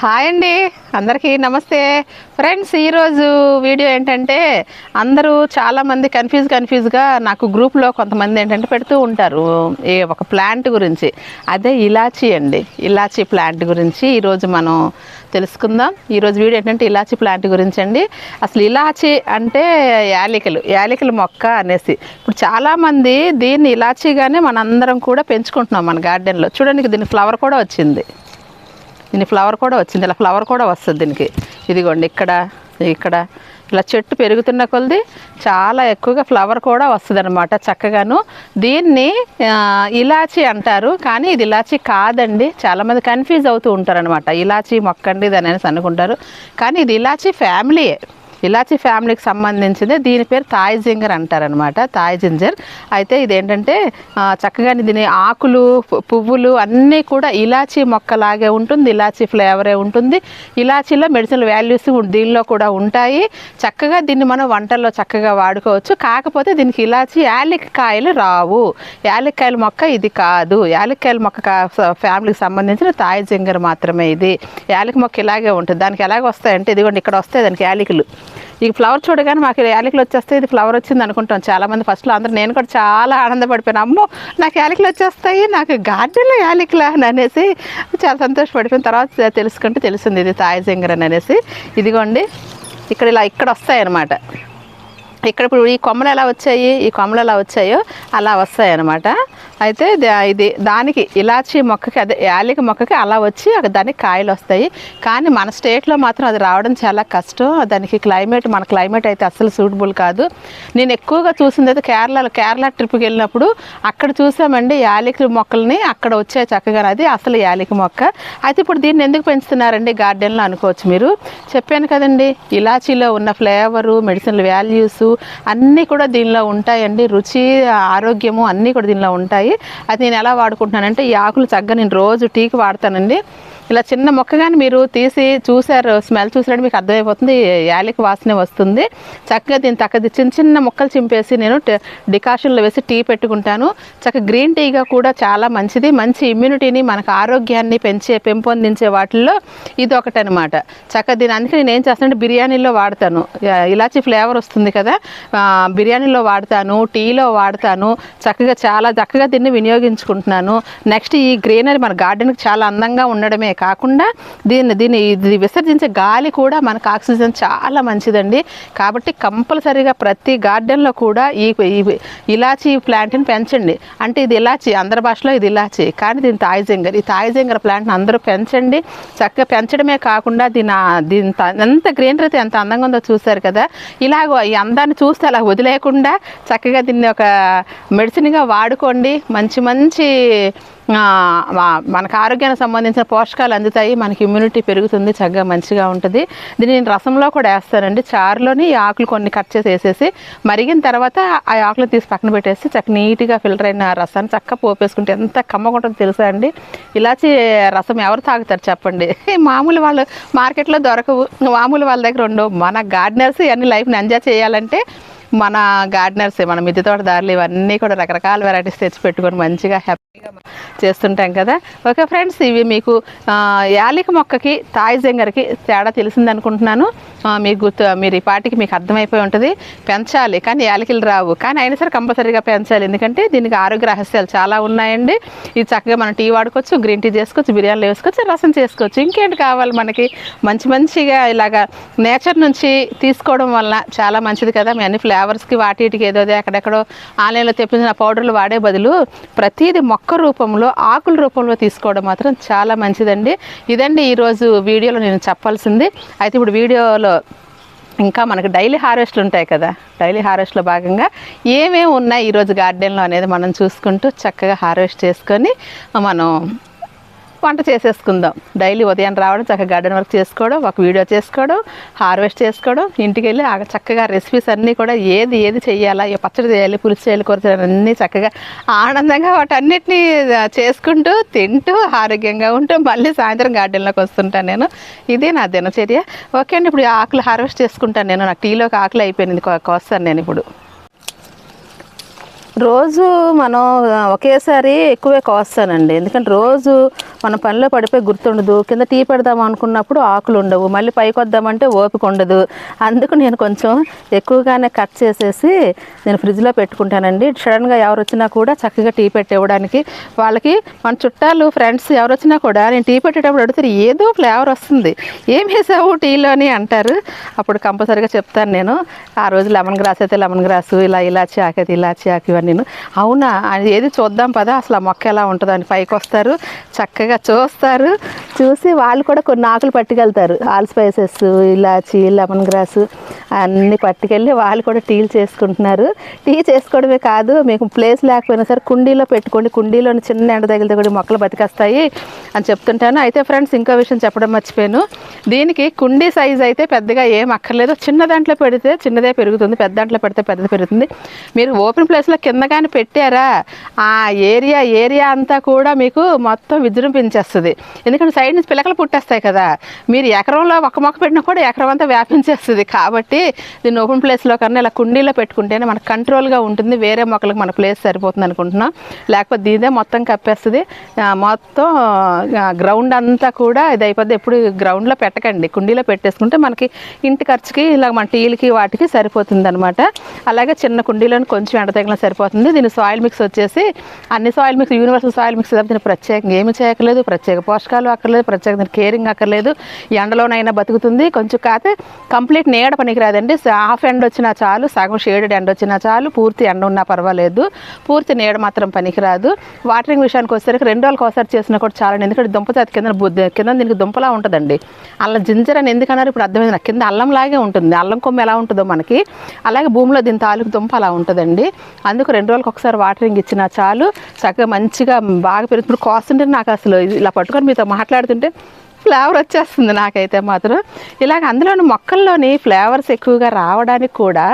Hi అండి అందరికీ నమస్తే. ఫ్రెండ్స్ ఈరోజు వీడియో ఏంటంటే అందరూ చాలామంది కన్ఫ్యూజ్ కన్ఫ్యూజ్గా నాకు గ్రూప్లో కొంతమంది ఏంటంటే పెడుతూ ఉంటారు ఏ ఒక ప్లాంట్ గురించి. అదే ఇలాచీ అండి ఇలాచీ ప్లాంట్ గురించి ఈరోజు మనం తెలుసుకుందాం. ఈరోజు వీడియో ఏంటంటే ఇలాచీ ప్లాంట్ గురించి అండి. అసలు ఇలాచీ అంటే యాలికలు యాలికల మొక్క అనేసి. ఇప్పుడు చాలామంది దీన్ని ఇలాచీగానే మనందరం కూడా పెంచుకుంటున్నాం మన గార్డెన్లో. చూడండి దీని ఫ్లవర్ కూడా వచ్చింది. దీని ఫ్లవర్ కూడా వచ్చింది. ఇలా ఫ్లవర్ కూడా వస్తుంది దీనికి. ఇదిగోండి ఇక్కడ ఇక్కడ. ఇలా చెట్టు పెరుగుతున్న కొలది చాలా ఎక్కువగా ఫ్లవర్ కూడా వస్తుంది అనమాట చక్కగాను. దీన్ని ఇలాచి ఇలాచీ అంటారు కానీ ఇది ఇలాచీ కాదండి. చాలామంది కన్ఫ్యూజ్ అవుతూ ఉంటారు అనమాట ఇలాచీ మొక్కండి ఇది అనేసి అనుకుంటారు. కానీ ఇది ఇలాచీ ఫ్యామిలీయే ఇలాచీ ఫ్యామిలీకి సంబంధించింది. దీని పేరు తాయ్ జింగర్ అంటారనమాట. Thai ginger. అయితే ఇదేంటంటే ఏంటంటే చక్కగా దీని ఆకులు పువ్వులు అన్నీ కూడా ఇలాచీ మొక్కలాగే ఉంటుంది. ఇలాచీ ఫ్లేవరే ఉంటుంది. ఇలాచీలో మెడిసిన్ వాల్యూస్ దీనిలో కూడా ఉంటాయి. చక్కగా దీన్ని మనం వంటల్లో చక్కగా వాడుకోవచ్చు. కాకపోతే దీనికి ఇలాచి యాలిక్కాయలు రావు. యాలక్కాయల మొక్క ఇది కాదు. యాలక్కాయల మొక్క కా- ఫ్యామిలీకి సంబంధించిన తాయ్ జింగర్ మాత్రమే ఇది. యాలిక మొక్క ఇలాగే ఉంటుంది. దానికి ఎలాగ వస్తాయంటే ఇదిగోండి ఇక్కడ వస్తాయి దానికి యాలికలు. ఈ ఫ్లవర్ చూడగానే మాకు యాలకులు వచ్చేస్తే ఇది ఫ్లవర్ వచ్చింది అనుకుంటాం. చాలామంది ఫస్ట్లో అందరూ నేను కూడా చాలా ఆనందపడిపోయాను. అమ్మో నాకు యాలకులు వచ్చేస్తాయి నాకు గార్డెన్లో యాలకులు అని అనేసి చాలా సంతోషపడిపోయిన. తర్వాత తెలుసుకుంటే తెలిసింది ఇది తాయి అని అనేసి. ఇదిగోండి ఇక్కడ ఇలా ఇక్కడ వస్తాయన్నమాట. ఇక్కడ ఇప్పుడు ఈ కొమ్మలు ఎలా వచ్చాయి ఈ కొమ్మలు ఎలా వచ్చాయో అలా వస్తాయి అన్నమాట అయితే దా- ఇది దానికి ఇలాచి మొక్కకి అదే యాలిక మొక్కకి అలా వచ్చి దానికి కాయలు వస్తాయి. కానీ మన స్టేట్లో మాత్రం అది రావడం చాలా కష్టం. దానికి క్లైమేట్ మన క్లైమేట్ అయితే అస్సలు సూటబుల్ కాదు. నేను ఎక్కువగా చూసింది అయితే కేరళలో కేరళ ట్రిప్కి వెళ్ళినప్పుడు అక్కడ చూసామండి యాలిక మొక్కల్ని. అక్కడ వచ్చే చక్కగా అది అసలు యాలిక మొక్క. అయితే ఇప్పుడు దీన్ని ఎందుకు పెంచుతున్నారండి గార్డెన్లో అనుకోవచ్చు మీరు? చెప్పాను కదండి ఇలాచీలో ఉన్న ఫ్లేవరు మెడిసినల్ వాల్యూస్ అన్నీ కూడా దీనిలో ఉంటాయండి. రుచి ఆరోగ్యము అన్నీ కూడా దీనిలో ఉంటాయి. అది నేను ఎలా వాడుకుంటున్నానంటే ఈ ఆకులు చక్కగా నేను రోజు టీకి వాడతానండి. ఇలా చిన్న మొక్క కానీ మీరు తీసి చూసారు స్మెల్ చూసినట్టు మీకు అర్థమైపోతుంది యాలికి వాసన వస్తుంది. చక్కగా దీన్ని తక్కది చిన్న చిన్న మొక్కలు చింపేసి నేను డికాషన్లో వేసి టీ పెట్టుకుంటాను. చక్కగా గ్రీన్ టీగా కూడా చాలా మంచిది. మంచి ఇమ్యూనిటీని మనకు ఆరోగ్యాన్ని పెంచే పెంపొందించే వాటిల్లో ఇది ఒకటి అనమాట చక్కగా దీని అందుకే నేను ఏం చేస్తానంటే బిర్యానీలో వాడతాను. ఇలాచి ఫ్లేవర్ వస్తుంది కదా బిర్యానీలో వాడతాను టీలో వాడతాను. చక్కగా చాలా చక్కగా దీన్ని వినియోగించుకుంటున్నాను. నెక్స్ట్ ఈ గ్రీనరీ మన గార్డెన్కి చాలా అందంగా ఉండడమే కాకుండా దీన్ని దీన్ని ఇది విసర్జించే గాలి కూడా మనకు ఆక్సిజన్ చాలా మంచిదండి. కాబట్టి కంపల్సరీగా ప్రతి గార్డెన్లో కూడా ఈ ఈ ఇలాచీ ప్లాంట్ని పెంచండి. అంటే ఇది ఇలాచి అందరి భాషలో ఇది ఇలాచి కానీ దీని తాయిజింగర్ ఈ తాయిజింగర్ ప్లాంట్ని అందరూ పెంచండి. చక్కగా పెంచడమే కాకుండా దీని దీని ఎంత గ్రీనరీ ఎంత అందంగా ఉందో చూశారు కదా ఇలాగ ఈ అందాన్ని చూస్తే అలా వదిలేయకుండా చక్కగా దీన్ని ఒక మెడిసిన్గా వాడుకోండి. మంచి మంచి మనకు ఆరోగ్యానికి సంబంధించిన పోషకాలు అందుతాయి మనకి ఇమ్యూనిటీ పెరుగుతుంది చక్కగా మంచిగా ఉంటుంది. దీన్ని నేను రసంలో కూడా వేస్తానండి. చారులోని ఈ ఆకులు కొన్ని కట్ చేసి వేసేసి మరిగిన తర్వాత ఆ ఆకులు తీసి పక్కన పెట్టేసి చక్క నీట్గా ఫిల్టర్ అయిన రసాన్ని చక్కగా పోపేసుకుంటే ఎంత కమ్మగా తెలుసా అండి? ఇలాచి రసం ఎవరు తాగుతారు చెప్పండి? మామూలు వాళ్ళు మార్కెట్లో దొరకవు. మామూలు వాళ్ళ దగ్గర ఉండవు. మన గార్డెనర్స్ ఇవన్నీ లైఫ్ని ఎంజాయ్ చేయాలంటే మన గార్డెనర్సే మన మిద్దె తోట దారులు ఇవన్నీ కూడా రకరకాల వెరైటీస్ తెచ్చి పెట్టుకొని మంచిగా హ్యాపీగా చేస్తుంటాం కదా. ఓకే ఫ్రెండ్స్ ఇవి మీకు యాలిక మొక్కకి తాయి జంగర్కి తేడా తెలిసింది అనుకుంటున్నాను. మీకు గుర్తు మీరు ఈ పాటికి మీకు అర్థమైపోయి ఉంటుంది. పెంచాలి కానీ యాలకిలు రావు. కానీ అయినా సరే కంపల్సరీగా పెంచాలి. ఎందుకంటే దీనికి ఆరోగ్య రహస్యాలు చాలా ఉన్నాయండి. ఇది చక్కగా మనం టీ వాడుకోవచ్చు గ్రీన్ టీ చేసుకోవచ్చు బిర్యానీలు వేసుకోవచ్చు రసం చేసుకోవచ్చు. ఇంకేంటి కావాలి మనకి? మంచి మంచిగా ఇలాగా నేచర్ నుంచి తీసుకోవడం వలన చాలా మంచిది కదా. మీ అన్ని ఫ్లేవర్స్కి వాటి వీటికి ఏదో ఎక్కడెక్కడో ఆన్లైన్లో తెప్పించిన పౌడర్లు వాడే బదులు ప్రతిదీ మొక్క రూపంలో ఆకుల రూపంలో తీసుకోవడం మాత్రం చాలా మంచిదండి. ఇదండి ఈరోజు వీడియోలో నేను చెప్పాల్సింది. అయితే ఇప్పుడు వీడియోలో ఇంకా మనకు డైలీ హార్వెస్ట్లు ఉంటాయి కదా డైలీ హార్వెస్ట్లో భాగంగా ఏమేమి ఉన్నాయి ఈరోజు గార్డెన్లో అనేది మనం చూసుకుంటూ చక్కగా హార్వెస్ట్ చేసుకొని మనం వంట చేసేసుకుందాం. డైలీ ఉదయం రావడం చక్కగా గార్డెన్ వర్క్ చేసుకోవడం ఒక వీడియో చేసుకోవడం హార్వెస్ట్ చేసుకోవడం ఇంటికి వెళ్ళి ఆ చక్కగా రెసిపీస్ అన్నీ కూడా ఏది ఏది చేయాలా ఏ పచ్చడి చేయాలి పులుసు చేయాలి కూర చేయాలి అన్నీ చక్కగా ఆనందంగా వాటన్నిటిని చేసుకుంటూ తింటూ ఆరోగ్యంగా ఉంటూ మళ్ళీ సాయంత్రం గార్డెన్లోకి వస్తుంటాను నేను. ఇదే నా దినచర్య. ఓకే అండి ఇప్పుడు ఆకులు హార్వెస్ట్ చేసుకుంటాను నేను. నాకు టీలోకి ఆకులు అయిపోయింది కోస్తాను నేను ఇప్పుడు. రోజు మనం ఒకేసారి ఎక్కువే కోస్తానండి. ఎందుకంటే రోజు మన పనిలో పడిపోయి గుర్తుండదు. కింద టీ పెడదాం అనుకున్నప్పుడు ఆకులు ఉండవు. మళ్ళీ పైకి వద్దామంటే ఓపిక ఉండదు. అందుకు నేను కొంచెం ఎక్కువగానే కట్ చేసేసి నేను ఫ్రిడ్జ్లో పెట్టుకుంటానండి. సడన్గా ఎవరు వచ్చినా కూడా చక్కగా టీ పెట్టేవడానికి వాళ్ళకి మన చుట్టాలు ఫ్రెండ్స్ ఎవరు వచ్చినా కూడా నేను టీ పెట్టేటప్పుడు అడుగుతారు ఏదో ఫ్లేవర్ వస్తుంది. ఏం వేసావు టీలోని అంటారు. అప్పుడు కంపల్సరీగా చెప్తాను నేను. ఆ రోజు లెమన్ గ్రాస్ అయితే లెమన్ గ్రాసు ఇలా ఇలాచి ఆకు అయితే ఇలాచి ఆకు ఇవన్నీ అవునా? అది ఏది చూద్దాం పదా. అసలు ఆ మొక్క ఎలా ఉంటుందో అని పైకి వస్తారు. చక్కగా చూస్తారు. చూసి వాళ్ళు కూడా కొన్ని ఆకులు పట్టుకెళ్తారు. ఆల్ స్పైసెస్ ఇలాచి లెమన్ గ్రాసు. అన్నీ పట్టుకెళ్ళి వాళ్ళు కూడా టీలు చేసుకుంటున్నారు. టీ చేసుకోవడమే కాదు మీకు ప్లేస్ లేకపోయినా సరే కుండీలో పెట్టుకోండి. కుండీలోని చిన్న ఎండ తగిలితే కూడా మొక్కలు బతికేస్తాయి అని చెప్తుంటాను. అయితే ఫ్రెండ్స్ ఇంకో విషయం చెప్పడం మర్చిపోయాను. దీనికి కుండీ సైజ్ అయితే పెద్దగా ఏం అక్కర్లేదు. చిన్న దాంట్లో పెడితే చిన్నదే పెరుగుతుంది. పెద్ద దాంట్లో పెడితే పెద్దది పెరుగుతుంది. మీరు ఓపెన్ ప్లేస్లో కింద కానీ పెట్టారా? ఆ ఏరియా ఏరియా అంతా కూడా మీకు మొత్తం విజృంభించేస్తుంది. ఎందుకంటే సైడ్ నుంచి పిలకలు పుట్టేస్తాయి కదా. మీరు ఎకరంలో ఒక మొక్క పెట్టినా కూడా ఎకరం అంతా వ్యాపించేస్తుంది. కాబట్టి దీన్ని ఓపెన్ ప్లేస్లో కన్నా ఇలా కుండీలో పెట్టుకుంటేనే మనకు కంట్రోల్గా ఉంటుంది. వేరే మొక్కలకు మన ప్లేస్ సరిపోతుంది అనుకుంటున్నాం. లేకపోతే దీదే మొత్తం కప్పేస్తుంది. మొత్తం గ్రౌండ్ అంతా కూడా ఇది అయిపోద్ది. ఎప్పుడు గ్రౌండ్లో పెట్టకండి. కుండీలో పెట్టేసుకుంటే మనకి ఇంటి ఖర్చుకి ఇలా మన టీలకి వాటికి సరిపోతుంది అనమాట అలాగే చిన్న కుండీలోని కొంచెం ఎండ సరిపోతుంది. దీని సాయిల్ మిక్స్ వచ్చేసి అన్ని soil mix universal soil mix తప్ప దీన్ని ప్రత్యేకంగా ఏమి చేయక్కర్లేదు. ప్రత్యేక పోషకాలు అక్కర్లేదు. ప్రత్యేక దీనికి కేరింగ్ అక్కర్లేదు. ఎండలోనైనా బతుకుతుంది. కొంచెం కాతే కంప్లీట్ నీడ కాదండి. హాఫ్ ఎండ్ వచ్చినా చాలు సగం షేడెడ్ ఎండ వచ్చినా చాలు పూర్తి ఎండ ఉన్నా పర్వాలేదు. పూర్తి నీడ మాత్రం పనికిరాదు. వాటరింగ్ విషయానికి వచ్చేసరికి రెండు రోజులకు ఒకసారి చేసినా కూడా చాలండి. ఎందుకంటే దుంప జాతి కింద బుద్ధి కింద దీనికి దుంపలా ఉంటుందండి. అల్లం జింజర్ అని ఎందుకన్నారు ఇప్పుడు అర్థమైంది నాకు. కింద అల్లంలాగే ఉంటుంది. అల్లం కొమ్మ ఎలా ఉంటుందో మనకి. అలాగే భూమిలో దీని తాలూకు దుంప అలా ఉంటుందండి. అందుకు రెండు రోజులకు ఒకసారి వాటరింగ్ ఇచ్చినా చాలు. చక్కగా మంచిగా బాగా పెరుగుతుంది ఇప్పుడు కాస్తుంటే నాకు అసలు ఇది ఇలా పట్టుకొని మీతో మాట్లాడుతుంటే ఫ్లేవర్ వచ్చేస్తుంది నాకైతే మాత్రం. ఇలాగ అందులోని మొక్కల్లోని ఫ్లేవర్స్ ఎక్కువగా రావడానికి కూడా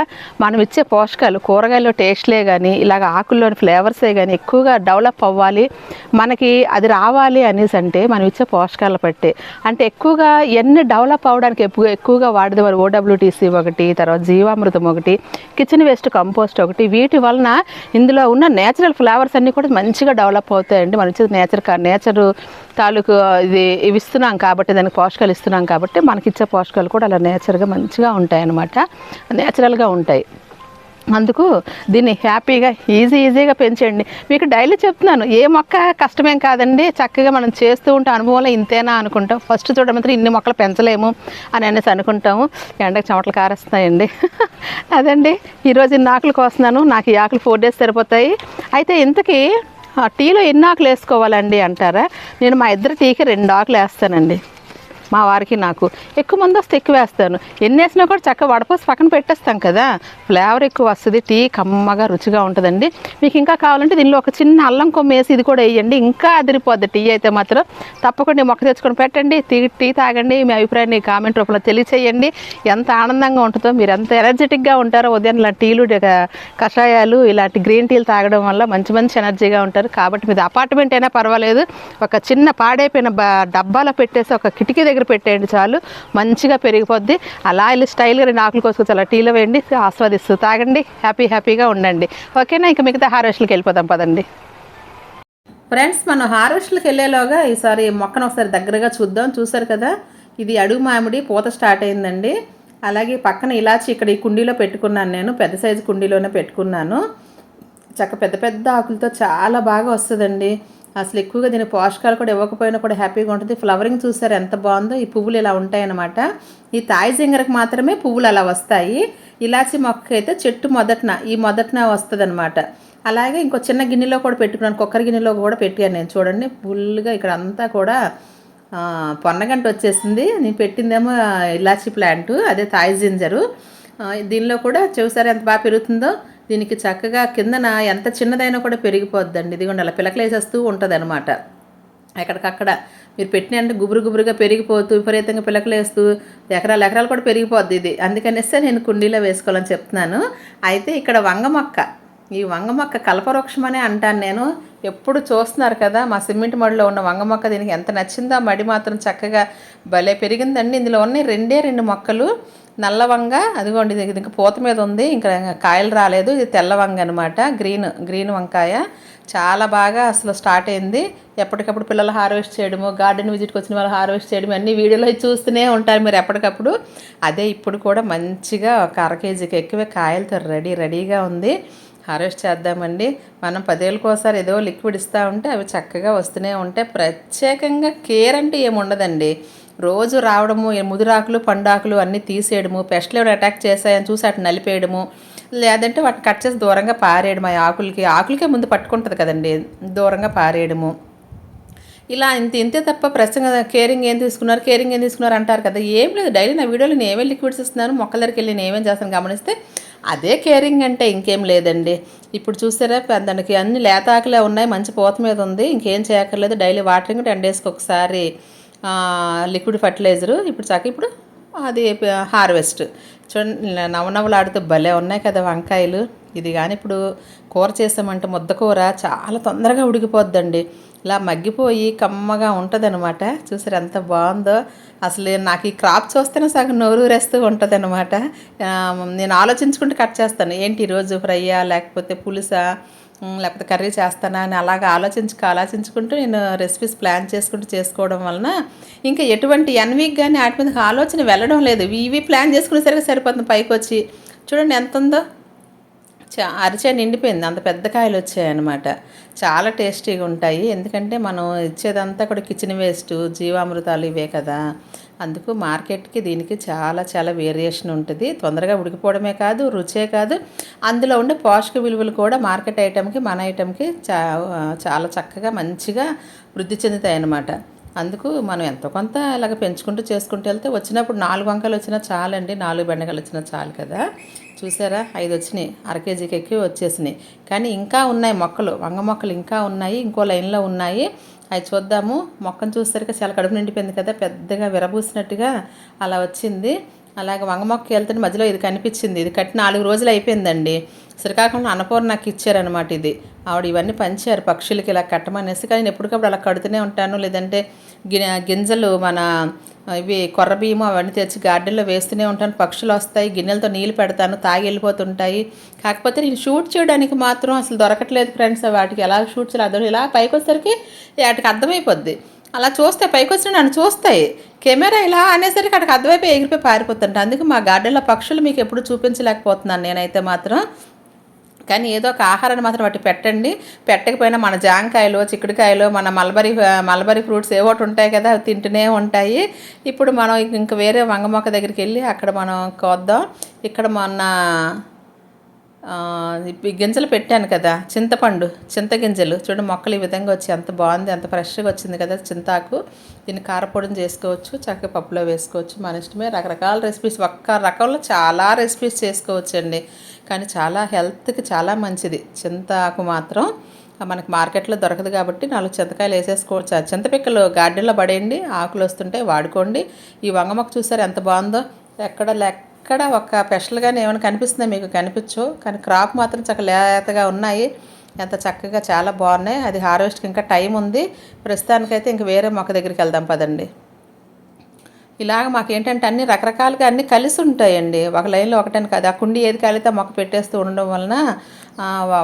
మనం ఇచ్చే పోషకాలు కూరగాయల్లో టేస్ట్లే కానీ ఇలాగ ఆకుల్లోని ఫ్లేవర్సే కానీ ఎక్కువగా డెవలప్ అవ్వాలి. మనకి అది రావాలి అనేసి అంటే మనం ఇచ్చే పోషకాలు బట్టి. అంటే ఎక్కువగా ఎన్ని డెవలప్ అవ్వడానికి ఎక్కువ ఎక్కువగా వాడేది వారు ఓడబ్ల్యూటీసీ ఒకటి తర్వాత జీవామృతం ఒకటి కిచెన్ వేస్ట్ కంపోస్ట్ ఒకటి వీటి వలన ఇందులో ఉన్న నేచురల్ ఫ్లేవర్స్ అన్నీ కూడా మంచిగా డెవలప్ అవుతాయండి. మనం ఇచ్చేది నేచర్ నేచర్ తాలూకు ఇది ఇవి ఇస్తున్నాం కాబట్టి దానికి పోషకాలు ఇస్తున్నాం కాబట్టి మనకి ఇచ్చే పోషకాలు కూడా అలా నేచర్గా మంచిగా ఉంటాయి అన్నమాట నేచురల్గా ఉంటాయి. అందుకు దీన్ని హ్యాపీగా ఈజీ ఈజీగా పెంచండి మీకు డైలీ చెప్తున్నాను ఏ మొక్క కష్టమేం కాదండి. చక్కగా మనం చేస్తూ ఉంటే అనుభవంలో ఇంతేనా అనుకుంటాం. ఫస్ట్ చూడమంతా ఇన్ని మొక్కలు పెంచలేము అని అనేసి అనుకుంటాము. ఎండకు చెమటలు కారేస్తాయండి అదండి. ఈరోజు ఇన్ని ఆకులు కోస్తున్నాను. నాకు ఈ ఆకులు ఫోర్ డేస్ సరిపోతాయి. అయితే ఇంతకీ టీలో ఎన్ని ఆకులు వేసుకోవాలండి అంటారా? నేను మా ఇద్దరు టీకి రెండు ఆకులు వేస్తానండి. మా వారికి నాకు. ఎక్కువ మంది వస్తే ఎక్కువ వేస్తాను. ఎన్ని వేసినా కూడా చక్కగా వడపోసి పక్కన పెట్టేస్తాం కదా. ఫ్లేవర్ ఎక్కువ వస్తుంది టీ కమ్మగా రుచిగా ఉంటుందండి. మీకు ఇంకా కావాలంటే దీనిలో ఒక చిన్న అల్లం కొమ్మ వేసి ఇది కూడా వేయండి. ఇంకా అదిరిపోద్ది టీ అయితే మాత్రం. తప్పకుండా మొక్క తెచ్చుకొని పెట్టండి. టీ టీ తాగండి. మీ అభిప్రాయాన్ని కామెంట్ రూపంలో తెలియచేయండి. ఎంత ఆనందంగా ఉంటుందో మీరు ఎంత ఎనర్జెటిక్గా ఉంటారో ఉదయం ఇలా టీలు కషాయాలు ఇలాంటి గ్రీన్ టీలు తాగడం వల్ల మంచి మంచి ఎనర్జీగా ఉంటారు. కాబట్టి మీద అపార్ట్మెంట్ అయినా పర్వాలేదు. ఒక చిన్న పాడైపోయిన బ- డబ్బాలో పెట్టేసి ఒక కిటికీ దగ్గర పెట్టేయండి చాలు. మంచిగా పెరిగిపోద్ది. అలా ఇలా స్టైల్గా రెండు ఆకులు కోసుకొచ్చి అలా టీలో వేయండి. ఆస్వాదిస్తూ తాగండి. హ్యాపీ హ్యాపీగా ఉండండి. ఓకేనా? ఇంకా మిగతా హార్వెస్ట్కి వెళ్ళిపోదాం పదండి. ఫ్రెండ్స్ మనం హార్వెస్ట్లకు వెళ్ళేలోగా ఈసారి మొక్కను ఒకసారి దగ్గరగా చూద్దాం. చూసారు కదా? ఇది అడుగు మామిడి పూత స్టార్ట్ అయిందండి. అలాగే పక్కన ఇలాచి ఇక్కడ ఈ కుండీలో పెట్టుకున్నాను నేను. పెద్ద సైజు కుండీలోనే పెట్టుకున్నాను. చక్క పెద్ద పెద్ద ఆకులతో చాలా బాగా వస్తుందండి. అసలు ఎక్కువగా దీని పోషకాలు కూడా ఇవ్వకపోయినా కూడా హ్యాపీగా ఉంటుంది. ఫ్లవరింగ్ చూసారు ఎంత బాగుందో ఈ పువ్వులు ఇలా ఉంటాయన్నమాట. ఈ తాయి జింగరకు మాత్రమే పువ్వులు అలా వస్తాయి. ఇలాచి మొక్క అయితే చెట్టు మొదటన ఈ మొదటన వస్తుందన్నమాట. అలాగే ఇంకో చిన్న గిన్నెలో కూడా పెట్టుకున్నాను. కుక్కర్ గిన్నెలో కూడా పెట్టాను నేను. చూడండి ఫుల్గా ఇక్కడ అంతా కూడా పొన్నగంట వచ్చేసింది. నేను పెట్టిందేమో ఇలాచి ప్లాంట్ అదే తాయి జింజరు. దీనిలో కూడా చూసారు ఎంత బాగా పెరుగుతుందో? దీనికి చక్కగా కిందన ఎంత చిన్నదైనా కూడా పెరిగిపోద్దండి. ఇదిగోండి అలా పిలకలేసేస్తూ ఉంటుంది అనమాట ఎక్కడికక్కడ మీరు పెట్టిన అంటే గుబురు గుబురుగా పెరిగిపోతూ విపరీతంగా పిలకలేస్తూ ఎకరాలు ఎకరాలు కూడా పెరిగిపోద్ది ఇది. అందుకనేస్తే నేను కుండీలో వేసుకోవాలని చెప్తున్నాను. అయితే ఇక్కడ వంగ మొక్క ఈ వంగ మొక్క కల్పవృక్షం అనే అంటాను నేను. ఎప్పుడు చూస్తున్నారు కదా మా సిమెంట్ మడిలో ఉన్న వంగ మొక్క దీనికి ఎంత నచ్చిందో మడి మాత్రం చక్కగా భలే పెరిగిందండి. ఇందులో ఉన్నాయి రెండే రెండు మొక్కలు. నల్ల వంగ అదిగోండి ఇది ఇంకా పూత మీద ఉంది ఇంకా కాయలు రాలేదు ఇది తెల్ల వంగ అనమాట గ్రీన్ గ్రీన్ వంకాయ. చాలా బాగా అసలు స్టార్ట్ అయింది. ఎప్పటికప్పుడు పిల్లలు హార్వెస్ట్ చేయడము గార్డెన్ విజిట్కి వచ్చిన వాళ్ళు హార్వెస్ట్ చేయడం అన్ని వీడియోలో చూస్తూనే ఉంటారు మీరు ఎప్పటికప్పుడు. అదే ఇప్పుడు కూడా మంచిగా ఒక అర కేజీకి ఎక్కువ కాయలతో రెడీ రెడీగా ఉంది. హార్వెస్ట్ చేద్దామండి. మనం పదేళ్ళకి ఒకసారి ఏదో లిక్విడ్ ఇస్తూ ఉంటే అవి చక్కగా వస్తూనే ఉంటాయి. ప్రత్యేకంగా కేర్ అంటే ఏముండదండి రోజు రావడము ముదిరాకులు పండాకులు అన్నీ తీసేయడము పెస్ట్లు ఏమైనా అటాక్ చేశాయని చూసి అటు నలిపేయడము లేదంటే వాటిని కట్ చేసి దూరంగా పారేయడం ఆ ఆకులకి. ఆకులకే ముందు పట్టుకుంటుంది కదండి దూరంగా పారేయడము. ఇలా ఇంత ఇంతే తప్ప ప్రస్తుతం కేరింగ్ ఏం తీసుకున్నారు కేరింగ్ ఏం తీసుకున్నారు అంటారు కదా ఏం లేదు. డైలీ నా వీడియోలో నేను ఏమేమి లిక్విడ్స్ ఇస్తున్నాను మొక్కల దగ్గరికి వెళ్ళి నేనేం చేస్తాను గమనిస్తే అదే కేరింగ్ అంటే ఇంకేం లేదండి. ఇప్పుడు చూసారా పె- దానికి అన్ని లేతాకులే ఉన్నాయి మంచి పూత మీద ఉంది ఇంకేం చేయక్కర్లేదు. డైలీ వాటరింగ్ టెన్ డేస్కి ఒకసారి లిక్విడ్ ఫర్టిలైజరు ఇప్పుడు చాక ఇప్పుడు అది హార్వెస్ట్ చూడండి నవనవలాడుతూ భలే ఉన్నాయి కదా వంకాయలు. ఇది కానీ ఇప్పుడు కూర చేసామంటే ముద్ద కూర చాలా తొందరగా ఉడికిపోద్దండి. ఇలా మగ్గిపోయి కమ్మగా ఉంటుంది అనమాట చూసారు ఎంత బాగుందో. అసలు నాకు ఈ క్రాప్ చూస్తేనే సగం నోరూరేస్తూ ఉంటుంది అనమాట నేను ఆలోచించుకుంటూ కట్ చేస్తాను. ఏంటి ఈరోజు ఫ్రైయా లేకపోతే పులుసా? లేకపోతే కర్రీ చేస్తానా అని అలాగ ఆలోచించుకు ఆలోచించుకుంటూ నేను రెసిపీస్ ప్లాన్ చేసుకుంటూ చేసుకోవడం వలన ఇంకా ఎటువంటి ఎన్వీక్ కానీ వాటి మీద ఆలోచన వెళ్ళడం లేదు. ఇవి ప్లాన్ చేసుకునేసరికి సరిపోతుంది పైకి వచ్చి చూడండి ఎంత ఉందో అరిచే నిండిపోయింది. అంత పెద్ద కాయలు వచ్చాయన్నమాట చాలా టేస్టీగా ఉంటాయి. ఎందుకంటే మనం ఇచ్చేదంతా కూడా కిచెన్ వేస్ట్ జీవామృతాలు ఇవే కదా. అందుకు మార్కెట్కి దీనికి చాలా చాలా వేరియేషన్ ఉంటుంది. తొందరగా ఉడికిపోవడమే కాదు రుచే కాదు. అందులో ఉండే పోషక విలువలు కూడా మార్కెట్ ఐటెంకి మన ఐటెంకి చా చాలా చక్కగా మంచిగా వృద్ధి చెందుతాయి అన్నమాట అందుకు మనం ఎంతో కొంత ఇలాగ పెంచుకుంటూ చేసుకుంటూ వెళ్తే వచ్చినప్పుడు నాలుగు వంకలు వచ్చినా చాలండి నాలుగు బెండకాయలు వచ్చినా చాలు కదా. చూసారా? ఐదు వచ్చినాయి. అర కేజీకి ఎక్కి వచ్చేసినాయి. కానీ ఇంకా ఉన్నాయి మొక్కలు. వంగ మొక్కలు ఇంకా ఉన్నాయి. ఇంకో లైన్లో ఉన్నాయి. అవి చూద్దాము. మొక్కను చూసేసరికి చాలా కడుపు నిండిపోయింది కదా. పెద్దగా విరబూసినట్టుగా అలా వచ్చింది. అలాగే వంగ మొక్క వెళ్తుంటే మధ్యలో ఇది కనిపించింది. ఇది కట్టి నాలుగు రోజులు అయిపోయిందండి. శ్రీకాకుళం అన్నపూర్ణ నాకు ఇచ్చారనమాట ఇది. ఆవిడ ఇవన్నీ పంచారు పక్షులకి ఇలా కట్టమనేసి కానీ నేను ఎప్పటికప్పుడు అలా కడుతూనే ఉంటాను. లేదంటే గి గింజలు మన ఇవి కొర్ర అవన్నీ తెచ్చి గార్డెన్లో వేస్తూనే ఉంటాను. పక్షులు వస్తాయి గిన్నెలతో నీళ్ళు పెడతాను తాగి వెళ్ళిపోతుంటాయి. కాకపోతే నేను షూట్ చేయడానికి మాత్రం అసలు దొరకట్లేదు ఫ్రెండ్స్. వాటికి ఎలా షూట్ చేయాలి అర్థం ఇలా పైకి వచ్చేసరికి వాటికి అర్థమైపోద్ది. అలా చూస్తే పైకి వచ్చిన నన్ను చూస్తాయి. కెమెరా ఇలా అనేసరికి అక్కడికి అర్థమైపోయి ఎగిరిపోయి పారిపోతుంటాను అందుకే మా గార్డెన్లో పక్షులు మీకు ఎప్పుడు చూపించలేకపోతున్నాను నేనైతే మాత్రం. కానీ ఏదో ఒక ఆహారాన్ని మాత్రం వాటి పెట్టండి. పెట్టకపోయినా మన జాంకాయలు చిక్కుడుకాయలు మన మల్బరీ మల్బరీ ఫ్రూట్స్ ఏవోటి ఉంటాయి కదా అవి తింటూనే ఉంటాయి. ఇప్పుడు మనం ఇంక వేరే వంగ మొక్క దగ్గరికి వెళ్ళి అక్కడ మనం కోద్దాం. ఇక్కడ మొన్న గింజలు పెట్టాను కదా చింతపండు చింత గింజలు చూడండి మొక్కలు ఈ విధంగా వచ్చి ఎంత బాగుంది ఎంత ఫ్రెష్గా వచ్చింది కదా చింతాకు. దీన్ని కారపొడిని చేసుకోవచ్చు చక్కగా పప్పులో వేసుకోవచ్చు. మన ఇష్టమే రకరకాల రెసిపీస్ ఒక్క రకంలో చాలా రెసిపీస్ చేసుకోవచ్చండి. కానీ చాలా హెల్త్కి చాలా మంచిది. చింతాకు మాత్రం మనకి మార్కెట్లో దొరకదు కాబట్టి నాలుగు చింతకాయలు వేసేసుకోవచ్చు. ఆ చింతపిక్కలు గార్డెన్లో పడేయండి ఆకులు వస్తుంటే వాడుకోండి. ఈ వంగ మొక్క చూసారు ఎంత బాగుందో? ఎక్కడ లేక ఎక్కడ ఒక స్పెషల్గానే ఏమైనా కనిపిస్తుందో మీకు? కనిపించు. కానీ క్రాప్ మాత్రం చక్కగా లేతగా ఉన్నాయి. ఎంత చక్కగా చాలా బాగున్నాయి. అది హార్వెస్ట్కి ఇంకా టైం ఉంది. ప్రస్తుతానికైతే ఇంక వేరే మొక్క దగ్గరికి వెళ్దాం పదండి. ఇలాగ మాకు ఏంటంటే అన్ని రకరకాలుగా అన్ని కలిసి ఉంటాయండి. ఒక లైన్లో ఒకటని కాదు. ఆ కుండి ఏది కాలితే ఆ మొక్క పెట్టేస్తూ ఉండడం వలన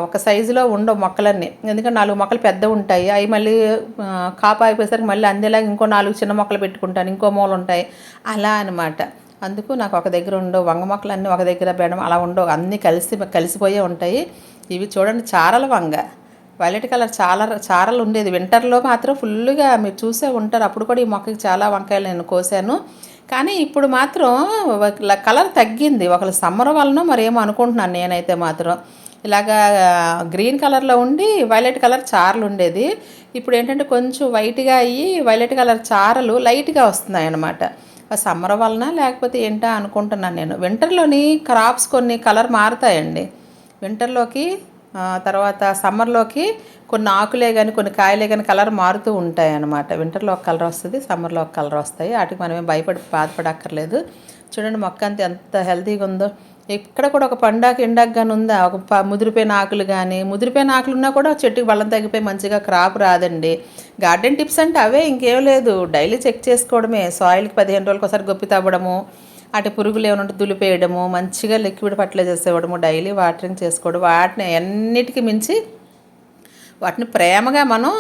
ఒక సైజులో ఉండవు మొక్కలన్నీ. ఎందుకంటే నాలుగు మొక్కలు పెద్ద ఉంటాయి. అవి మళ్ళీ ఆ, కాపు అయిపోయేసరికి మళ్ళీ అందేలాగా ఇంకో నాలుగు చిన్న మొక్కలు పెట్టుకుంటాను. ఇంకో మూల ఉంటాయి. అలా అనమాట అందుకు నాకు ఒక దగ్గర ఉండవు. వంగ మొక్కలు అన్నీ ఒక దగ్గర పెడడం అలా ఉండవు. అన్నీ కలిసి కలిసిపోయే ఉంటాయి. ఇవి చూడండి చారల వంగ. వైలెట్ కలర్ చాలా చారలు ఉండేది. వింటర్లో మాత్రం ఫుల్గా మీరు చూసే ఉంటారు. అప్పుడు కూడా ఈ మొక్కకి చాలా వంకాయలు నేను కోసాను. కానీ ఇప్పుడు మాత్రం కలర్ తగ్గింది. ఒకళ్ళు సమ్మర్ వలన మరేమో అనుకుంటున్నాను నేనైతే మాత్రం. ఇలాగా గ్రీన్ కలర్లో ఉండి వైలెట్ కలర్ చారలు ఉండేది. ఇప్పుడు ఏంటంటే కొంచెం వైట్గా అయ్యి వైలెట్ కలర్ చారలు లైట్గా వస్తున్నాయి అన్నమాట సమ్మర్ వలన లేకపోతే ఏంటా అనుకుంటున్నాను నేను. వింటర్లోని క్రాప్స్ కొన్ని కలర్ మారుతాయండి. వింటర్లోకి తర్వాత సమ్మర్లోకి కొన్ని ఆకులే కానీ కొన్ని కాయలే కానీ కలర్ మారుతూ ఉంటాయి అన్నమాట వింటర్లో ఒక కలర్ వస్తుంది సమ్మర్లో ఒక కలర్ వస్తాయి. వాటికి మనమేం భయపడి బాధపడక్కర్లేదు. చూడండి మొక్క అంత ఎంత హెల్తీగా ఉందో. ఇక్కడ కూడా ఒక పండాకి ఎండాకు కానీ ఉందా? ఒక ప- ముదిరిపోయిన ఆకులు కానీ ముదిరిపోయిన ఆకులు ఉన్నా కూడా చెట్టుకి బలం తగ్గిపోయి మంచిగా క్రాప్ రాదండి. గార్డెన్ టిప్స్ అంటే అవే ఇంకేం లేదు. డైలీ చెక్ చేసుకోవడమే. సాయిల్కి పదిహేను రోజులకు ఒకసారి గొప్పి తవ్వడము అటు పురుగులు ఏమైనా ఉంటే దులిపేయడము మంచిగా లిక్విడ్ పట్ల చేసేవడము డైలీ వాటరింగ్ చేసుకోవడం వాటిని అన్నిటికీ మించి వాటిని ప్రేమగా మనం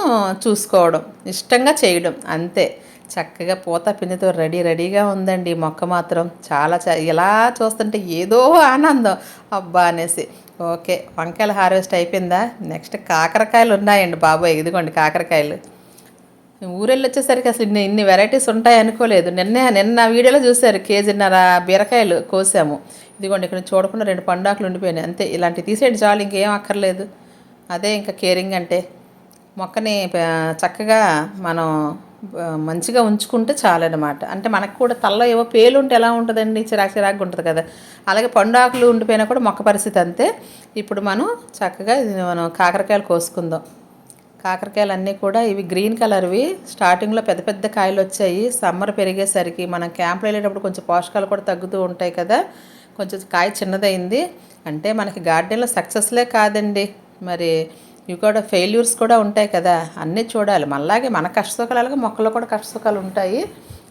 చూసుకోవడం ఇష్టంగా చేయడం అంతే. చక్కగా పూత పిండితో రెడీ రెడీగా ఉందండి. మొక్క మాత్రం చాలా ఇలా చూస్తుంటే ఏదో ఆనందం. అబ్బా అనేసి. ఓకే వంకాయల హార్వెస్ట్ అయిపోయిందా? నెక్స్ట్ కాకరకాయలు ఉన్నాయండి బాబోయ్ ఇదిగోండి కాకరకాయలు. ఊరెళ్ళి వచ్చేసరికి అసలు ఇన్ని ఇన్ని వెరైటీస్ ఉంటాయి అనుకోలేదు. నిన్న నిన్న వీడియోలో చూశారు. కేజీన్నర బీరకాయలు కోసాము. ఇదిగోండి ఇక్కడ చూడకుండా రెండు పండాకులు ఉండిపోయినాయి. అంతే ఇలాంటివి తీసేయండి చాలు ఇంకేం అక్కర్లేదు. అదే ఇంకా కేరింగ్ అంటే. మొక్కని చక్కగా మనం మంచిగా ఉంచుకుంటే చాలన్నమాట. అంటే మనకు కూడా తలలో ఏవో పేలు ఉంటే ఎలా ఉంటుందండి? చిరాకు చిరాకుగా ఉంటుంది కదా. అలాగే పండాకులు ఉండిపోయినా కూడా మొక్క పరిస్థితి అంతే. ఇప్పుడు మనం చక్కగా మనం కాకరకాయలు కోసుకుందాం. కాకరకాయలు అన్నీ కూడా ఇవి గ్రీన్ కలర్వి. స్టార్టింగ్లో పెద్ద పెద్ద కాయలు వచ్చాయి. సమ్మర్ పెరిగేసరికి మనం క్యాంప్లో వెళ్ళేటప్పుడు కొంచెం పోషకాలు కూడా తగ్గుతూ ఉంటాయి కదా. కొంచెం కాయ చిన్నదైంది. అంటే మనకి గార్డెన్లో సక్సెస్లే కాదండి. మరి కూడా ఫెయిల్యూర్స్ కూడా ఉంటాయి కదా అన్నీ చూడాలి. మళ్ళాగే మన కష్టసుఖాలు అలాగే మొక్కలు కూడా కష్టసుఖాలు ఉంటాయి.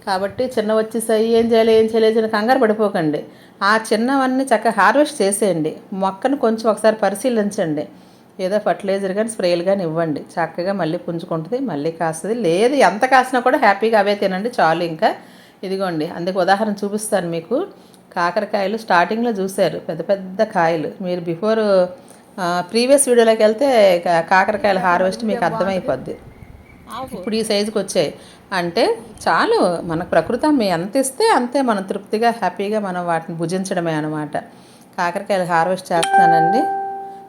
కాబట్టి చిన్న వచ్చేసాయి ఏం చేయాలి ఏం చేయలేదు అని కంగారు పడిపోకండి. ఆ చిన్నవన్నీ చక్కగా హార్వెస్ట్ చేసేయండి. మొక్కను కొంచెం ఒకసారి పరిశీలించండి. ఏదో ఫర్టిలైజర్ కానీ స్ప్రేలు కానీ ఇవ్వండి. చక్కగా మళ్ళీ పుంజుకుంటుంది మళ్ళీ కాస్తుంది. లేదు ఎంత కాసినా కూడా హ్యాపీగా అవే తినండి చాలు ఇంకా. ఇదిగోండి అందుకు ఉదాహరణ చూపిస్తాను మీకు. కాకరకాయలు స్టార్టింగ్లో చూశారు పెద్ద పెద్ద కాయలు. మీరు బిఫోర్ ప్రీవియస్ వీడియోలోకి వెళ్తే కాకరకాయల హార్వెస్ట్ మీకు అర్థమైపోద్ది. ఇప్పుడు ఈ సైజుకి వచ్చాయి. అంటే చాలు మనకు ప్రకృతి అమ్మ ఎంత ఇస్తే అంతే మనం తృప్తిగా హ్యాపీగా మనం వాటిని భుజించడమే అనమాట కాకరకాయలు హార్వెస్ట్ చేస్తానండి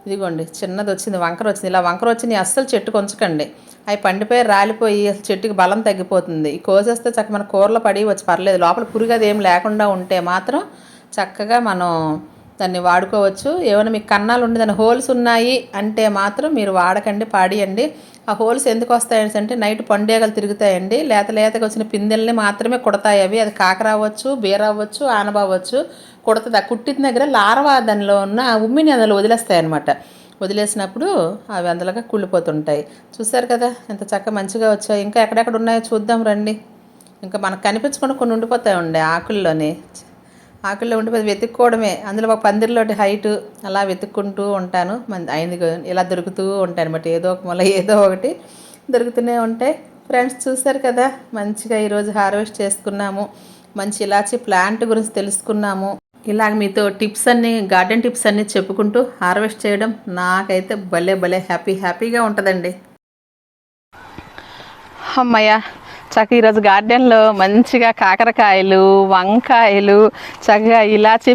ఇదిగోండి చిన్నది వచ్చింది వంకర వచ్చింది. ఇలా వంకర వచ్చింది అస్సలు చెట్టుకు ఉంచకండి. అవి పండిపోయి రాలిపోయి అసలు చెట్టుకి బలం తగ్గిపోతుంది. ఈ కోసేస్తే చక్క మన కూరలో పడి వచ్చి పర్లేదు. లోపల పురుగు అది ఏం లేకుండా ఉంటే మాత్రం చక్కగా మనం దాన్ని వాడుకోవచ్చు. ఏమైనా మీకు కన్నాలు ఉండి దాని హోల్స్ ఉన్నాయి అంటే మాత్రం మీరు వాడకండి పాడియండి. ఆ హోల్స్ ఎందుకు వస్తాయని అంటే నైట్ పండేగలు తిరుగుతాయండి. లేత లేతగా వచ్చిన పిందెల్ని మాత్రమే కుడతాయి అవి. అది కాకర అవ్వచ్చు బీర అవ్వచ్చు కుడుతుంది. ఆ కుట్టిన దగ్గర లార్వా దానిలో ఉన్న ఆ ఉమ్మిని అందులో వదిలేస్తాయి అనమాట వదిలేసినప్పుడు అవి అందులోగా కుళ్ళిపోతుంటాయి. చూసారు కదా ఎంత చక్కగా మంచిగా వచ్చాయి. ఇంకా ఎక్కడెక్కడ ఉన్నాయో చూద్దాం రండి. ఇంకా మనకు కనిపించకుండా కొన్ని ఉండిపోతాయి ఉండే ఆకుల్లోనే. ఆకుల్లో ఉండిపోయి వెతుక్కోవడమే. అందులో ఒక పందిరిలోటి హైట్ అలా వెతుక్కుంటూ ఉంటాను. మన అయింది ఇలా దొరుకుతూ ఉంటాను అనమాట ఏదో ఒక మొల ఏదో ఒకటి దొరుకుతూనే ఉంటాయి. ఫ్రెండ్స్ చూసారు కదా? మంచిగా ఈరోజు హార్వెస్ట్ చేసుకున్నాము. మంచి ఇలాచి ప్లాంట్ గురించి తెలుసుకున్నాము. ఇలాగ మీతో టిప్స్ అన్ని గార్డెన్ టిప్స్ అన్నీ చెప్పుకుంటూ హార్వెస్ట్ చేయడం నాకైతే భలే భలే హ్యాపీ హ్యాపీగా ఉంటుందండి. అమ్మయ్య చక్కగా ఈరోజు గార్డెన్లో మంచిగా కాకరకాయలు వంకాయలు చక్కగా ఇలాచి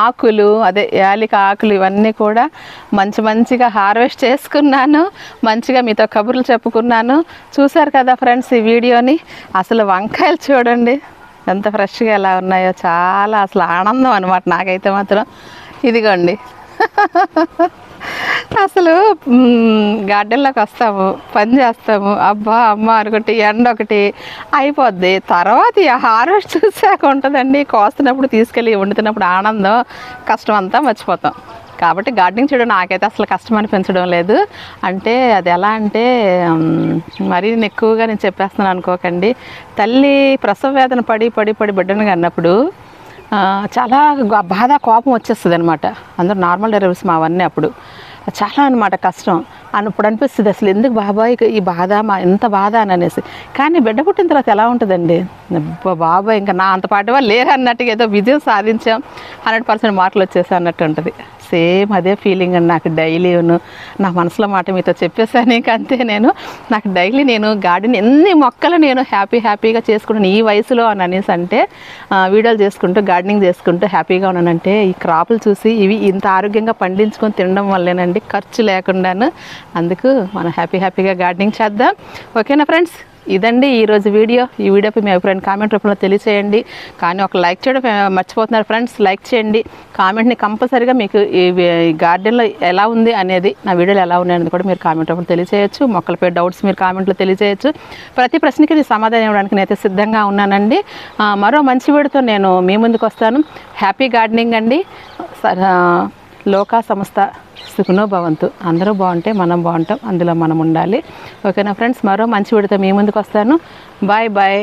ఆకులు అదే యాలిక ఆకులు ఇవన్నీ కూడా మంచి మంచిగా హార్వెస్ట్ చేసుకున్నాను. మంచిగా మీతో కబుర్లు చెప్పుకున్నాను. చూశారు కదా ఫ్రెండ్స్ ఈ వీడియోని? అసలు వంకాయలు చూడండి. ఎంత ఫ్రెష్గా ఎలా ఉన్నాయో చాలా అసలు ఆనందం అనమాట నాకైతే మాత్రం. ఇదిగోండి. అసలు గార్డెన్లోకి వస్తాము పని చేస్తాము. అబ్బా అమ్మ అనుకుంటే ఎండ ఒకటి అయిపోద్ది. తర్వాత హార్వెస్ట్ చూసాక ఉంటుందండి కోస్తున్నప్పుడు తీసుకెళ్ళి వండుతున్నప్పుడు ఆనందం కష్టం అంతా మర్చిపోతాం. కాబట్టి గార్డెనింగ్ చేయడం నాకైతే అసలు కష్టం అనిపించడం లేదు. అంటే అది ఎలా అంటే మరీ నేను ఎక్కువగా నేను చెప్పేస్తున్నాను అనుకోకండి. తల్లి ప్రసవ వేదన పడి పడి పడి బిడ్డను కన్నప్పుడు చాలా బాధ కోపం వచ్చేస్తుంది అనమాట అందరూ నార్మల్ డెలివరీస్ మా అవన్నీ అప్పుడు. చాలా అనమాట కష్టం. అని ఇప్పుడు అనిపిస్తుంది అసలు ఎందుకు బాబాయ్ ఈ బాధ మా ఎంత బాధ అని అనేసి. కానీ బిడ్డ పుట్టిన తర్వాత ఎలా ఉంటుందండి? బాబాయ్ ఇంకా నా అంత పాటి వాళ్ళు లేరు అన్నట్టుగా ఏదో విజయం సాధించాం. హండ్రెడ్ పర్సెంట్ మార్కులు వచ్చేసి అన్నట్టు ఉంటుంది. సేమ్ అదే ఫీలింగ్ అండి. నాకు డైలీ నా మనసులో మాట మీతో చెప్పేసాను అంతే నేను. నాకు డైలీ నేను గార్డెన్ ఎన్ని మొక్కలు నేను హ్యాపీ హ్యాపీగా చేసుకుంటాను ఈ వయసులో అని అనేసి అంటే వీడియోలు చేసుకుంటూ గార్డెనింగ్ చేసుకుంటూ హ్యాపీగా ఉన్నానంటే ఈ క్రాపులు చూసి ఇవి ఇంత ఆరోగ్యంగా పండించుకొని తినడం వల్లేనండి. ఖర్చు లేకుండాను. అందుకు మనం హ్యాపీ హ్యాపీగా గార్డెనింగ్ చేద్దాం. ఓకేనా ఫ్రెండ్స్ ఇదండి ఈరోజు వీడియో. ఈ వీడియోపై మీ అభిప్రాయం కామెంట్ రూపంలో తెలియచేయండి. కానీ ఒక లైక్ చేయడం మర్చిపోతున్నారు ఫ్రెండ్స్ లైక్ చేయండి. కామెంట్ని కంపల్సరీగా మీకు ఈ గార్డెన్లో ఎలా ఉంది అనేది నా వీడియోలు ఎలా ఉన్నాయి అనేది కూడా మీరు కామెంట్ రూపంలో తెలియచేయచ్చు. మొక్కలపై డౌట్స్ మీరు కామెంట్లో తెలియచేయచ్చు. ప్రతి ప్రశ్నకి నేను సమాధానం ఇవ్వడానికి నేనైతే సిద్ధంగా ఉన్నానండి. మరో మంచి వీడితో నేను మీ ముందుకు వస్తాను. హ్యాపీ గార్డెనింగ్ అండి. లోకా సంస్థ సుఖనో భవంతు. అందరూ బాగుంటే మనం బాగుంటాం అందులో మనం ఉండాలి. ఓకేనా ఫ్రెండ్స్ మరో మంచి విడత మీ ముందుకు వస్తాను. Bye bye.